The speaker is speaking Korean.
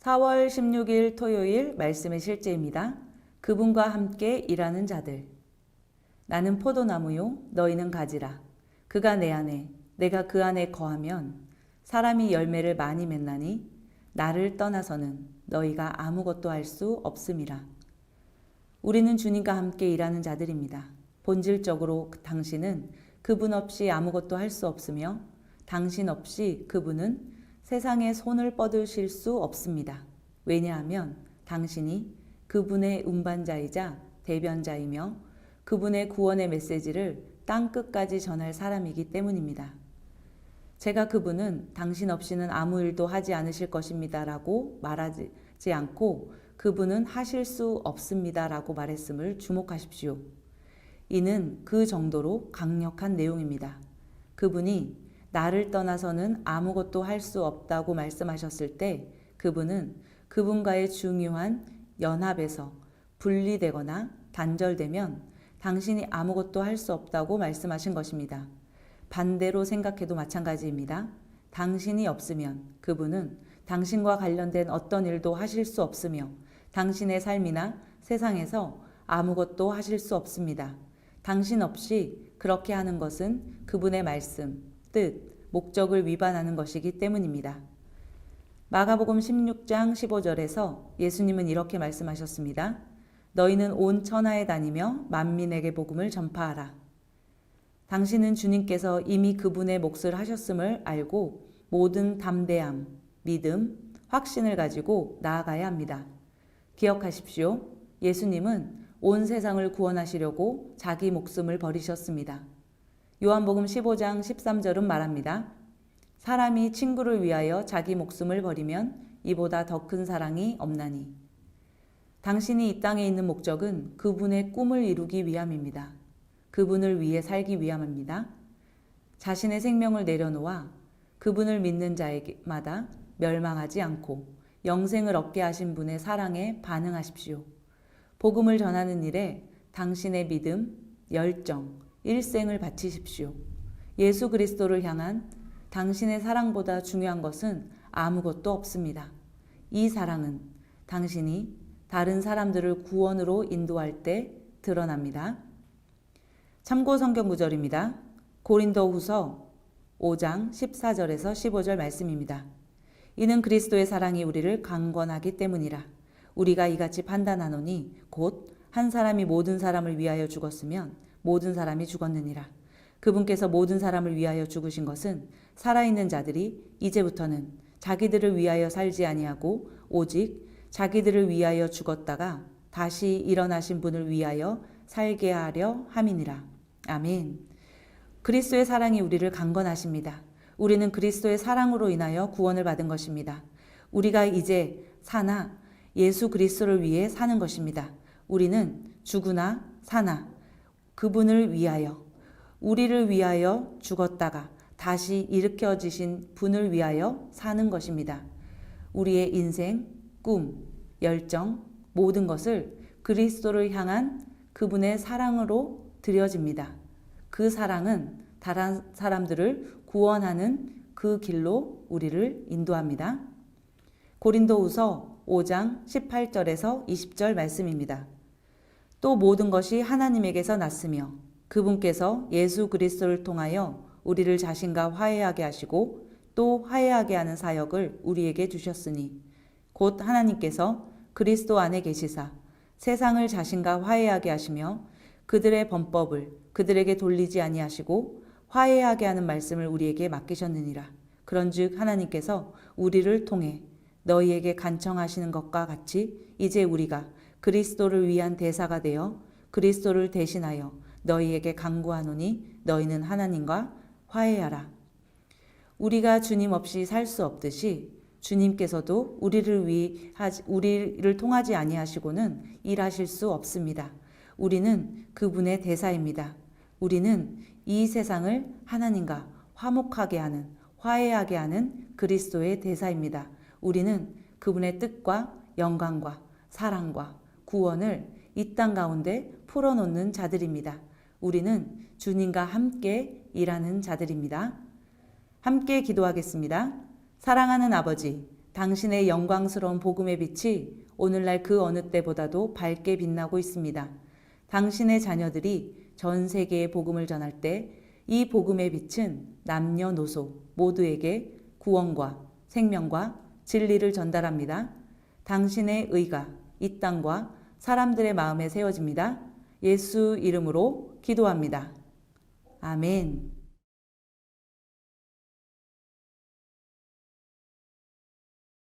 4월 16일 토요일 말씀의 실제입니다. 그분과 함께 일하는 자들. 나는 포도나무요, 너희는 가지라. 그가 내 안에, 내가 그 안에 거하면 사람이 열매를 많이 맺나니 나를 떠나서는 너희가 아무것도 할 수 없음이라. 우리는 주님과 함께 일하는 자들입니다. 본질적으로 당신은 그분 없이 아무것도 할 수 없으며 당신 없이 그분은 세상에 손을 뻗으실 수 없습니다. 왜냐하면 당신이 그분의 운반자이자 대변자이며 그분의 구원의 메시지를 땅 끝까지 전할 사람이기 때문입니다. 제가 그분은 당신 없이는 아무 일도 하지 않으실 것입니다. 라고 말하지 않고 그분은 하실 수 없습니다. 라고 말했음을 주목하십시오. 이는 그 정도로 강력한 내용입니다. 그분이 나를 떠나서는 아무것도 할 수 없다고 말씀하셨을 때 그분은 그분과의 중요한 연합에서 분리되거나 단절되면 당신이 아무것도 할 수 없다고 말씀하신 것입니다. 반대로 생각해도 마찬가지입니다. 당신이 없으면 그분은 당신과 관련된 어떤 일도 하실 수 없으며 당신의 삶이나 세상에서 아무것도 하실 수 없습니다. 당신 없이 그렇게 하는 것은 그분의 말씀, 뜻, 목적을 위반하는 것이기 때문입니다. 마가복음 16장 15절에서 예수님은 이렇게 말씀하셨습니다. 너희는 온 천하에 다니며 만민에게 복음을 전파하라. 당신은 주님께서 이미 그분의 몫을 하셨음을 알고 모든 담대함, 믿음, 확신을 가지고 나아가야 합니다. 기억하십시오. 예수님은 온 세상을 구원하시려고 자기 목숨을 버리셨습니다. 요한복음 15장 13절은 말합니다. 사람이 친구를 위하여 자기 목숨을 버리면 이보다 더 큰 사랑이 없나니. 당신이 이 땅에 있는 목적은 그분의 꿈을 이루기 위함입니다. 그분을 위해 살기 위함입니다. 자신의 생명을 내려놓아 그분을 믿는 자에게마다 멸망하지 않고 영생을 얻게 하신 분의 사랑에 반응하십시오. 복음을 전하는 일에 당신의 믿음, 열정, 일생을 바치십시오. 예수 그리스도를 향한 당신의 사랑보다 중요한 것은 아무것도 없습니다. 이 사랑은 당신이 다른 사람들을 구원으로 인도할 때 드러납니다. 참고 성경 구절입니다. 고린도 후서 5장 14절에서 15절 말씀입니다. 이는 그리스도의 사랑이 우리를 강권하기 때문이라. 우리가 이같이 판단하노니 곧 한 사람이 모든 사람을 위하여 죽었으면 모든 사람이 죽었느니라. 그분께서 모든 사람을 위하여 죽으신 것은 살아있는 자들이 이제부터는 자기들을 위하여 살지 아니하고 오직 자기들을 위하여 죽었다가 다시 일어나신 분을 위하여 살게 하려 함이니라. 아멘. 그리스도의 사랑이 우리를 강건하십니다. 우리는 그리스도의 사랑으로 인하여 구원을 받은 것입니다. 우리가 이제 사나 예수 그리스도를 위해 사는 것입니다. 우리는 죽으나 사나 그분을 위하여 우리를 위하여 죽었다가 다시 일으켜지신 분을 위하여 사는 것입니다. 우리의 인생, 꿈, 열정, 모든 것을 그리스도를 향한 그분의 사랑으로 드려집니다. 그 사랑은 다른 사람들을 구원하는 그 길로 우리를 인도합니다. 고린도후서 5장 18절에서 20절 말씀입니다. 또 모든 것이 하나님에게서 났으며 그분께서 예수 그리스도를 통하여 우리를 자신과 화해하게 하시고 또 화해하게 하는 사역을 우리에게 주셨으니 곧 하나님께서 그리스도 안에 계시사 세상을 자신과 화해하게 하시며 그들의 범법을 그들에게 돌리지 아니하시고 화해하게 하는 말씀을 우리에게 맡기셨느니라. 그런즉 하나님께서 우리를 통해 너희에게 간청하시는 것과 같이 이제 우리가 그리스도를 위한 대사가 되어 그리스도를 대신하여 너희에게 강구하노니 너희는 하나님과 화해하라. 우리가 주님 없이 살 수 없듯이 주님께서도 우리를 위 우리를 통하지 아니하시고는 일하실 수 없습니다. 우리는 그분의 대사입니다. 우리는 이 세상을 하나님과 화목하게 하는 화해하게 하는 그리스도의 대사입니다. 우리는 그분의 뜻과 영광과 사랑과 구원을 이 땅 가운데 풀어놓는 자들입니다. 우리는 주님과 함께 일하는 자들입니다. 함께 기도하겠습니다. 사랑하는 아버지, 당신의 영광스러운 복음의 빛이 오늘날 그 어느 때보다도 밝게 빛나고 있습니다. 당신의 자녀들이 전 세계에 복음을 전할 때 이 복음의 빛은 남녀노소 모두에게 구원과 생명과 진리를 전달합니다. 당신의 의가 이 땅과 사람들의 마음에 세워집니다. 예수 이름으로 기도합니다. 아멘.